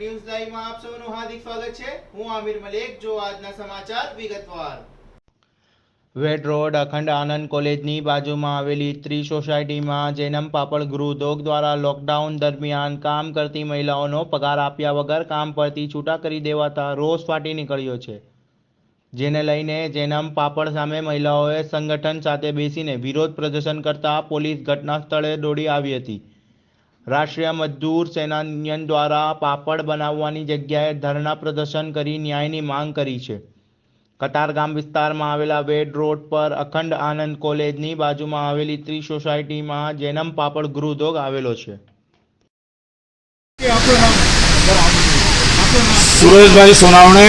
News લાઈવમાં આપ સૌનું હાર્દિક સ્વાગત છે. હું આમિર મલેક, જો આજના સમાચાર વિગતવાર. વેડ રોડ અખંડ આનંદ કોલેજની બાજુમાં આવેલી ત્રી સોસાયટીમાં જૈનમ પાપડ ગૃહ ઉદ્યોગ દ્વારા લોકડાઉન દરમિયાન કામ કરતી મહિલાઓનો પગાર આપ્યા વગર કામ પરથી છૂટા કરી દેવાતા રોષ ફાટી નીકળ્યો છે. જેને લઈને જૈનમ પાપડ સામે મહિલાઓએ સંગઠન સાથે બેસીને વિરોધ પ્રદર્શન કરતા પોલીસ ઘટના સ્થળે દોડી આવી હતી. રાષ્ટ્રીય મજદૂર સેનાનિયન દ્વારા પાપડ બનાવવાની જગ્યાએ ધરણા પ્રદર્શન કરી ન્યાયની માંગ કરી છે. કતારગામ વિસ્તારમાં આવેલા વેડ રોડ પર અખંડ આનંદ કોલેજની બાજુમાં આવેલી ત્રી સોસાયટીમાં જૈનમ પાપડ ગૃહ ઉદ્યોગ આવેલો છે. સુરેશભાઈ સોનાવણે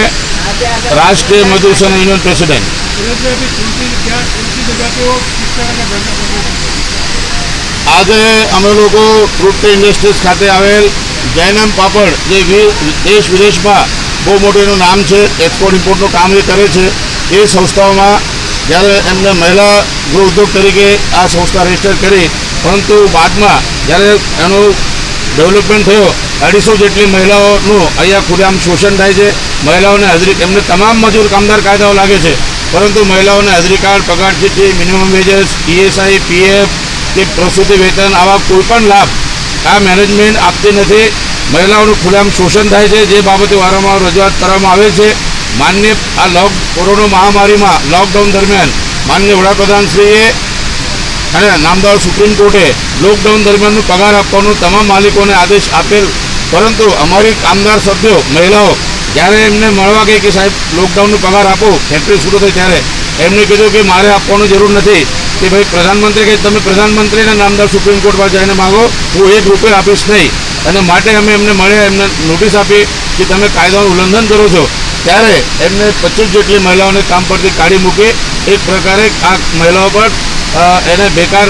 રાષ્ટ્રીય મજદૂર સેના યુનિયન પ્રેસિડેન્ટ. આજે અમે લોકો ફ્રૂટ ઇન્ડસ્ટ્રીઝ ખાતે આવેલ જયનામ પાપડ, જે દેશ વિદેશમાં બહુ મોટું એનું નામ છે એક્સપોર્ટ ઇમ્પોર્ટનું કામ જે કરે છે. એ સંસ્થાઓમાં જ્યારે એમને મહિલા ગૃહ ઉદ્યોગ તરીકે આ સંસ્થા રજિસ્ટર કરી, પરંતુ બાદમાં જ્યારે એનું ડેવલપમેન્ટ થયો, અઢીસો જેટલી મહિલાઓનું અહીંયા ખુલ્લામ શોષણ થાય છે. મહિલાઓને હાજરી એમને તમામ મજૂર કામદાર કાયદાઓ લાગે છે. પરંતુ મહિલાઓને હાજરી કાર્ડ, પગાર ચીઠી મિનિમમ વેજેસ ઈએસઆઈ પીએફ કે પ્રસૂતિ વેતન આવા કોઈપણ લાભ આ મેનેજમેન્ટ આપતી નથી. મહિલાઓનું ખુલ્લામ શોષણ થાય છે. જે બાબતે વારંવાર રજૂઆત કરવામાં આવે છે. માન્ય આ લોક, કોરોના મહામારીમાં લોકડાઉન દરમિયાન માન્ય વડાપ્રધાનશ્રીએ અને નામદાર સુપ્રીમ કોર્ટે લોકડાઉન દરમિયાનનો પગાર આપવાનો તમામ માલિકોને આદેશ આપેલ. પરંતુ અમારી કામદાર સભ્યો, મહિલાઓ, જ્યારે એમને મળવા ગઈ કે સાહેબ લોકડાઉનનો પગાર આપો ફેક્ટરી શરૂ થઈ ત્યારે એમને કીધું કે મારે આપવાની જરૂર નથી. કે ભાઈ પ્રધાનમંત્રી કે તમે પ્રધાનમંત્રીના નામદાર સુપ્રીમ કોર્ટમાં જઈને માગો હું એક રૂપિયા આપીશ નહીં. અને માટે અમે એમને મળ્યા એમને નોટિસ આપી કે તમે કાયદાનું ઉલ્લંઘન કરો છો. ત્યારે એમને પચીસ જેટલી મહિલાઓને કામ પરથી કાઢી મૂકી એક પ્રકારે આ મહિલાઓ પર એને બેકાર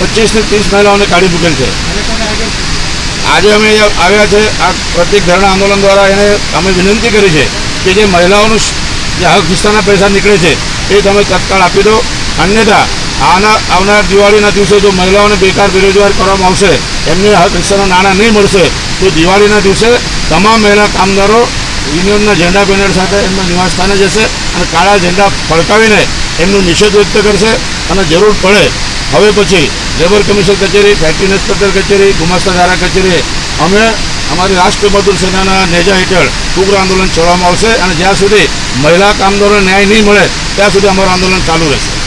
પચીસથી ત્રીસ મહિલાઓને કાઢી મૂકેલ છે. આજે અમે આવ્યા છે આ પ્રત્યેક ધરણા આંદોલન દ્વારા એને અમે વિનંતી કરી છે કે જે મહિલાઓનું જે હક ખિસ્સાના પૈસા નીકળે છે, એ તમે તત્કાળ આપી દો. અન્યથા, આના, આવનાર દિવાળીના દિવસે જો મહિલાઓને બેકાર બેરોજગાર કરવામાં આવશે, એમને હક ખિસ્સાના નાણાં નહીં મળશે, તો દિવાળીના દિવસે તમામ મહિલા કામદારો યુનિયનના ઝંડા બેનર સાથે એમના નિવાસસ્થાને જશે અને કાળા ઝંડા ફડકાવીને એમનું નિષેધ વ્યક્ત કરશે અને જરૂર પડે, હવે પછી લેબર કમિશન કચેરી, ફેક્ટરી ઇન્સ્પેક્ટર કચેરી, ગુમાસ્તા ધારા કચેરી, અમે અમારી રાષ્ટ્રીય મજદૂર સેનાના નેજા હેઠળ ઉગ્ર આંદોલન છોડવામાં આવશે અને જ્યાં સુધી મહિલા કામદારોને ન્યાય નહીં મળે, ત્યાં સુધી અમારું આંદોલન ચાલુ રહેશે.